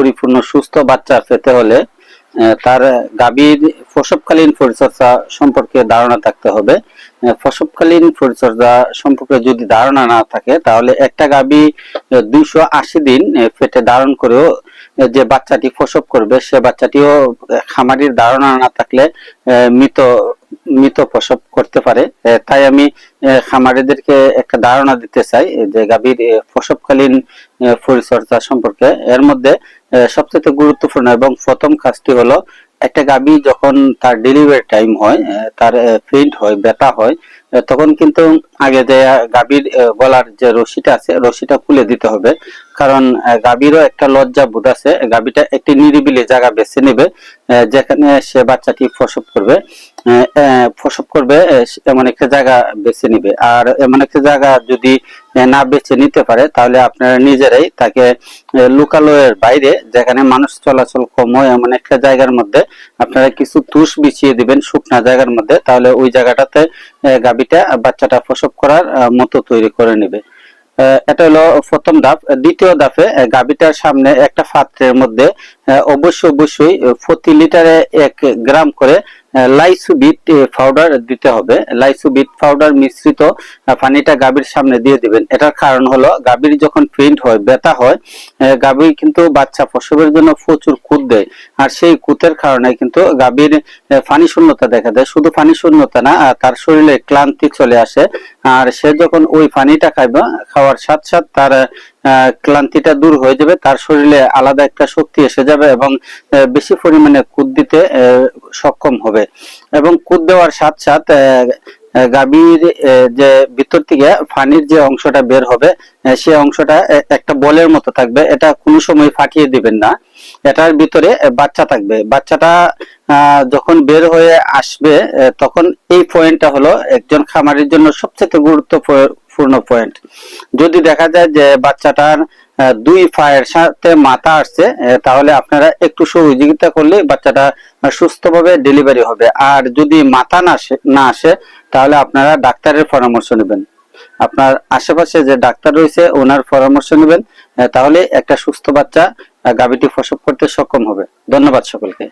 পরিপূর্ণ সুস্থ বাচ্চা পেতে হলে তার গাভীর প্রসবকালীন পরিচর্যা সম্পর্কে ধারণা থাকতে হবে। প্রসবকালীন পরিচর্যা সম্পর্কে যদি ধারণা না থাকে, তাহলে একটা গাভী দুইশো আশি দিন পেটে ধারণ করেও যে বাচ্চাটি প্রসব করবে, সে বাচ্চাটিও খামারির ধারণা না থাকলে মৃত মৃত প্রসব করতে পারে। তাই আমি খামারিদেরকে একটা ধারণা দিতে চাই যে গাভীর প্রসবকালীন পরিচর্যা সম্পর্কে। এর মধ্যে সবচেয়ে গুরুত্বপূর্ণ এবং প্রথম কাজটি হলো, একটা গাভী যখন তার ডেলিভারি টাইম হয় তার প্রিন্ট হয়, ব্যথা হয় তখন কিন্তু আগে যে গাভীর গলার যে রশিটা আছে, রশিটা খুলে দিতে হবে। কারণ গাভীরও একটা লজ্জা বোধ আছে, গাভীটা একটি নিরিবিলি জায়গা বেছে নেবে যেখানে সে বাচ্চাটি প্রসব করবে। প্রসব করবে এমন একটা জায়গা বেছে নিবে। আর এমন একটা জায়গা যদি না বেছে নিতে পারে, তাহলে আপনারা নিজেরাই তাকে লোকালয়ের বাইরে, যেখানে মানুষ চলাচল কম হয়, এমন একটা জায়গার মধ্যে আপনারা কিছু তুষ বিছিয়ে দিবেন শুকনা জায়গার মধ্যে, তাহলে ওই জায়গাটাতে গাভীটা বাচ্চাটা প্রসব করার মতো তৈরি করে নেবে। এটা হলো প্রথম ধাপ। দ্বিতীয় ধাপে গাভীটার সামনে একটা পাত্রের মধ্যে অবশ্যই অবশ্যই, প্রতি লিটারে এক গ্রাম করে লাইসুবিট পাউডার দিতে হবে। লাইসুবিট পাউডার মিশ্রিত পানিটা গাভীর সামনে দিয়ে দিবেন। এটার কারণ হলো গাভীর যখন প্রিন্ট হয় ব্যথা হয় আহ, গাভী কিন্তু বাচ্চা প্রসবের জন্য প্রচুর কুদ দেয়। আর সেই কুতের কারণে কিন্তু গাভীর পানি শূন্যতা দেখা দেয়। শুধু পানি শূন্যতা না তার শরীরে ক্লান্তি চলে আসে। আর সে যখন ওই পানিটা খাইবা, খাওয়ার সাথে সাথে তার ক্লান্তিটা দূর হয়ে যাবে, তার শরীরে আলাদা একটা শক্তি এসে যাবে এবং বেশি পরিমাণে কুদ দিতে সক্ষম হবে। এবং কুদ দেওয়ার সাথে সাথে গাভীর যে ভিতর থেকে পানির যে অংশটা বের হবে সে অংশটা একটা বলের মতো থাকবে। এটা কোনো সময় ফাটিয়ে দিবেন না। এটার ভিতরে বাচ্চা থাকবে। বাচ্চাটা যখন বের হয়ে আসবে তখন এই পয়েন্টটা হলো একজন খামারের জন্য সবচেয়ে গুরুত্বপূর্ণ পয়েন্ট। যদি দেখা যায় যে বাচ্চাটার দুই পায়ের সাথে মাথা আসছে তাহলে আপনারা একটু সহযোগিতা করলে বাচ্চাটা সুস্থভাবে ডেলিভারি হবে। আর যদি মাথা না আসে না আসে, তাহলে আপনারা ডাক্তারের পরামর্শ নেবেন। আপনার আশেপাশে যে ডাক্তার রয়েছে, ওনার পরামর্শ নেবেন তাহলে একটা সুস্থ বাচ্চা গাভীটি প্রসব করতে সক্ষম হবে। ধন্যবাদ সকলকে।